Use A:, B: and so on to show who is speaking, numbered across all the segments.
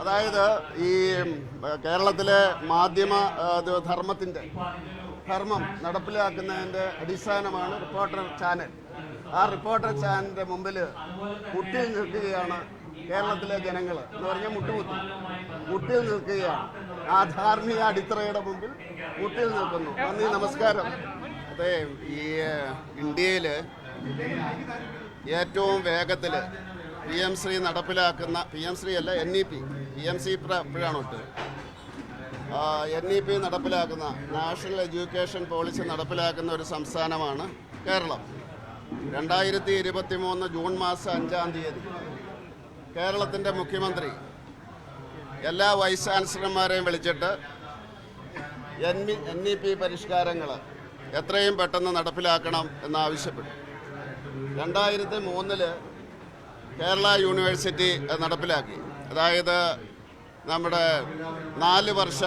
A: അതായത് ഈ കേരളത്തിലെ മാധ്യമ ധർമ്മത്തിന്റെ ധർമ്മത്തിന്റെ ധർമ്മം നടപ്പിലാക്കുന്നതിന്റെ അടിസ്ഥാനമാണ് റിപ്പോർട്ടർ ചാനൽ. ആ റിപ്പോർട്ടർ ചാനലിന്റെ മുമ്പിൽ മുട്ടിൽ നിൽക്കുകയാണ് കേരളത്തിലെ ജനങ്ങൾ എന്ന് പറഞ്ഞാൽ മുട്ടുകുത്തി. മുട്ടിൽ നിൽക്കുകയാണ്. ആ ധാർമ്മിക അടിത്തറയുടെ മുമ്പിൽ മുട്ടിൽ നിൽക്കുന്നു. നന്ദി നമസ്കാരം. അതെ ഈ ഇന്ത്യയിൽ ഏറ്റവും വേഗത്തിൽ പി എം ശ്രീ നടപ്പിലാക്കുന്ന പി എം ശ്രീ അല്ല N E P P M C ഇപ്പോഴാണ് ഒട്ട് എൻ ഇ പി നടപ്പിലാക്കുന്ന നാഷണൽ എഡ്യൂക്കേഷൻ പോളിസി നടപ്പിലാക്കുന്ന ഒരു സംസ്ഥാനമാണ് കേരളം. രണ്ടായിരത്തി ഇരുപത്തി മൂന്ന് ജൂൺ മാസം അഞ്ചാം തീയതി കേരളത്തിന്റെ മുഖ്യമന്ത്രി എല്ലാ വൈസ് ചാൻസലർമാരെയും വിളിച്ചിട്ട് എൻ എൻ ഇ പി പരിഷ്കാരങ്ങൾ എത്രയും പെട്ടെന്ന് നടപ്പിലാക്കണം എന്നാവശ്യപ്പെട്ടു. രണ്ടായിരത്തി മൂന്നിൽ കേരള യൂണിവേഴ്സിറ്റി നടപ്പിലാക്കി. അതായത് നമ്മുടെ നാല് വർഷ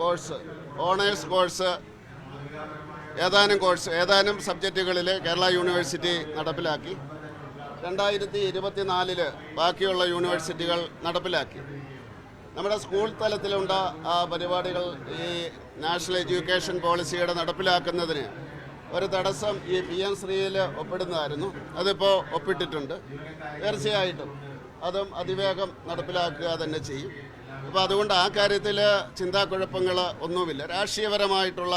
A: കോഴ്സ് ഓണേഴ്സ് കോഴ്സ് ഏതാനും കോഴ്സ് ഏതാനും സബ്ജക്റ്റുകളിൽ കേരള യൂണിവേഴ്സിറ്റി നടപ്പിലാക്കി. രണ്ടായിരത്തി ഇരുപത്തിനാലിൽ ബാക്കിയുള്ള യൂണിവേഴ്സിറ്റികൾ നടപ്പിലാക്കി. നമ്മുടെ സ്കൂൾ തലത്തിലുണ്ട പരിപാടികൾ ഈ നാഷണൽ എഡ്യൂക്കേഷൻ പോളിസിയുടെ നടപ്പിലാക്കുന്നതിന് ഒരു തടസ്സം ഈ പി എം ശ്രീയിൽ ഒപ്പിടുന്നതായിരുന്നു. അതിപ്പോൾ ഒപ്പിട്ടിട്ടുണ്ട്. തീർച്ചയായിട്ടും അതും അതിവേഗം നടപ്പിലാക്കുക തന്നെ ചെയ്യും. അപ്പോൾ അതുകൊണ്ട് ആ കാര്യത്തിൽ ചിന്താക്കുഴപ്പങ്ങൾ ഒന്നുമില്ല. രാഷ്ട്രീയപരമായിട്ടുള്ള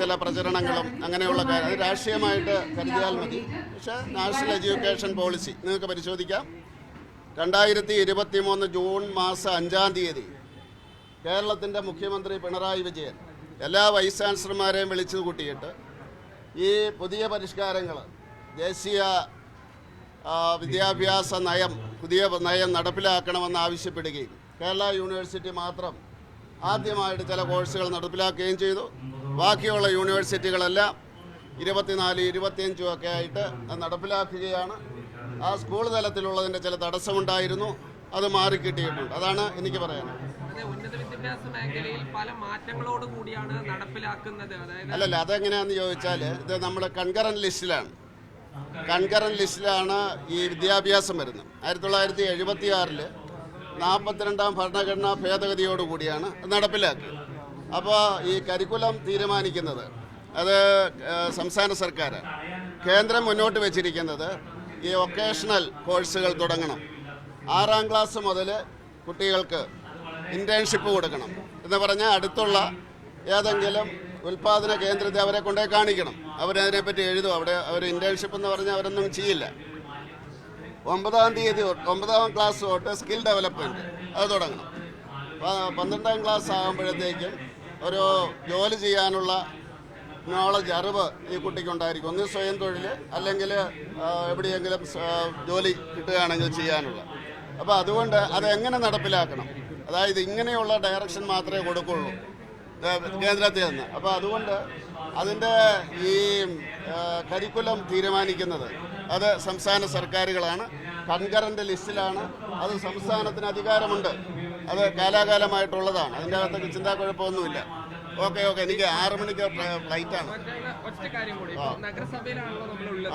A: ചില പ്രചരണങ്ങളും അങ്ങനെയുള്ള കാര്യം അത് രാഷ്ട്രീയമായിട്ട് കരുതിയാൽ മതി. പക്ഷേ നാഷണൽ എഡ്യൂക്കേഷൻ പോളിസി നിങ്ങൾക്ക് പരിശോധിക്കാം. രണ്ടായിരത്തി ഇരുപത്തി മൂന്ന് ജൂൺ മാസം അഞ്ചാം തീയതി കേരളത്തിന്റെ മുഖ്യമന്ത്രി പിണറായി വിജയൻ എല്ലാ വൈസ് ചാൻസലർമാരെയും വിളിച്ചു കൂട്ടിയിട്ട് ഈ പുതിയ പരിഷ്കാരങ്ങൾ ദേശീയ വിദ്യാഭ്യാസ നയം പുതിയ നയം നടപ്പിലാക്കണമെന്ന് ആവശ്യപ്പെടുകയും കേരള യൂണിവേഴ്സിറ്റി മാത്രം ആദ്യമായിട്ട് ചില കോഴ്സുകൾ നടപ്പിലാക്കുകയും ചെയ്തു. ബാക്കിയുള്ള യൂണിവേഴ്സിറ്റികളെല്ലാം ഇരുപത്തിനാല് ഇരുപത്തിയഞ്ചും ഒക്കെ ആയിട്ട് നടപ്പിലാക്കുകയാണ്. ആ സ്കൂൾ തലത്തിലുള്ളതിന്റെ ചില തടസ്സമുണ്ടായിരുന്നു. അത് മാറിക്കിട്ടിയിട്ടുണ്ട്. അതാണ് എനിക്ക് പറയാനുള്ളത്.
B: അതെ ഉന്നത വിദ്യാഭ്യാസ മേഖലയിൽ പല മാറ്റങ്ങളോട് കൂടിയാണ് നടപ്പിലാക്കുന്നത്. അതായത്
A: അല്ലല്ല അതെങ്ങനെയാണെന്ന് ചോദിച്ചാൽ ഇത് നമ്മൾ കൺകറൻ ലിസ്റ്റിലാണ്. കൺകറൻ ലിസ്റ്റിലാണ് ഈ വിദ്യാഭ്യാസം വരുന്നത്. ആയിരത്തി തൊള്ളായിരത്തി എഴുപത്തി ആറിൽ നാൽപ്പത്തിരണ്ടാം ഭരണഘടനാ ഭേദഗതിയോടുകൂടിയാണ് നടപ്പിലാക്കുക അപ്പോൾ ഈ കരിക്കുലം തീരുമാനിക്കുന്നത് അത് സംസ്ഥാന സർക്കാർ കേന്ദ്രം മുന്നോട്ട് വെച്ചിരിക്കുന്നത് ഈ വൊക്കേഷണൽ കോഴ്സുകൾ തുടങ്ങണം. ആറാം ക്ലാസ് മുതൽ കുട്ടികൾക്ക് ഇന്റേൺഷിപ്പ് കൊടുക്കണം. എന്ന് പറഞ്ഞാൽ അടുത്തുള്ള ഏതെങ്കിലും ഉൽപാദന കേന്ദ്രത്തെ അവരെ കൊണ്ടേ കാണിക്കണം. അവരതിനെപ്പറ്റി എഴുതും. അവിടെ അവർ ഇന്റേൺഷിപ്പ് എന്ന് പറഞ്ഞാൽ അവരൊന്നും ചെയ്യില്ല. ഒമ്പതാം തീയതി ഒമ്പതാം ക്ലാസ് തൊട്ട് സ്കിൽ ഡെവലപ്മെന്റ് അത് തുടങ്ങണം. പന്ത്രണ്ടാം ക്ലാസ് ആകുമ്പോഴത്തേക്കും ഒരു ജോലി ചെയ്യാനുള്ള നോളജ് അറിവ് ഈ കുട്ടിക്കുണ്ടായിരിക്കും. ഒന്ന് സ്വയം തൊഴിൽ അല്ലെങ്കിൽ എവിടെയെങ്കിലും ജോലി കിട്ടുകയാണെങ്കിൽ ചെയ്യാനുള്ള. അപ്പോൾ അതുകൊണ്ട് അത് എങ്ങനെ നടപ്പിലാക്കണം? അതായത് ഇങ്ങനെയുള്ള ഡയറക്ഷൻ മാത്രമേ കൊടുക്കുള്ളൂ. കേന്ദ്രത്തിൽ നിന്ന്. അപ്പോൾ അതുകൊണ്ട് അതിന്റെ ഈ കരിക്കുലം തീരുമാനിക്കുന്നത് അത് സംസ്ഥാന സർക്കാരുകളാണ്. കൺകറന്റ് ലിസ്റ്റിലാണ്. അത് സംസ്ഥാനത്തിന് അധികാരമുണ്ട്. അത് കാലാകാലമായിട്ടുള്ളതാണ്. അതിന്റെ അകത്തൊക്കെ ചിന്താക്കുഴപ്പമൊന്നുമില്ല ഓക്കെ ഓക്കെ. എനിക്ക് ആറ് മണിക്ക് ഫ്ലൈറ്റ്
B: ആണ്. ഒറ്റ കാര്യം കൂടി. നഗരസഭയിലാണല്ലോ നമ്മളുള്ളത്.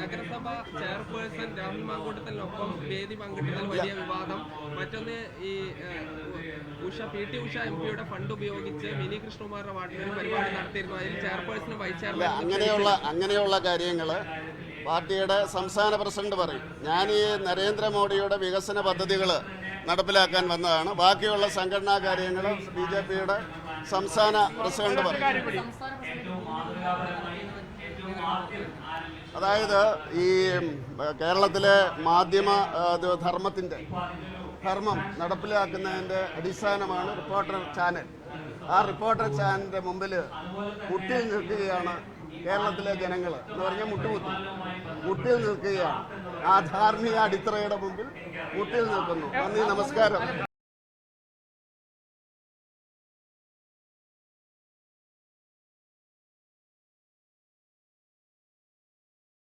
B: നഗരസഭ ചെയർപേഴ്സൺ രാഹുൽ മാങ്കൂട്ടത്തിനൊപ്പം വേദി പങ്കിട്ടതിൽ വലിയ വിവാദം. മറ്റൊന്ന് ഈ Usha P T Usha M പിയുടെ ഫണ്ട് ഉപയോഗിച്ച് മിനി കൃഷ്ണകുമാറിന്റെ വാർഡിൽ ഒരു പരിപാടി നടത്തിയിരുന്നു. അതിൽ ചെയർപേഴ്സണും വൈസ് ചെയർമാൻ
A: അങ്ങനെയുള്ള അങ്ങനെയുള്ള കാര്യങ്ങൾ പാർട്ടിയുടെ സംസ്ഥാന പ്രസിഡന്റ് പറയും. ഞാൻ ഈ നരേന്ദ്രമോദിയുടെ വികസന പദ്ധതികൾ നടപ്പിലാക്കാൻ വന്നതാണ്. ബാക്കിയുള്ള സംഘടനാ കാര്യങ്ങൾ ബി ജെ പിയുടെ സംസ്ഥാന പ്രസിഡന്റ് അതായത് ഈ കേരളത്തിലെ മാധ്യമ ധർമ്മത്തിന്റെ ധർമ്മം നടപ്പിലാക്കുന്നതിന്റെ അടിസ്ഥാനമാണ് റിപ്പോർട്ടർ ചാനൽ. ആ റിപ്പോർട്ടർ ചാനലിന്റെ മുമ്പിൽ മുട്ടിൽ നിൽക്കുകയാണ് കേരളത്തിലെ ജനങ്ങൾ എന്ന് പറഞ്ഞാൽ മുട്ടുകുത്തി. മുട്ടിൽ നിൽക്കുകയാണ്. ആ ധാർമ്മിക അടിത്തറയുടെ മുമ്പിൽ മുട്ടിൽ നിൽക്കുന്നു. നന്ദി നമസ്കാരം.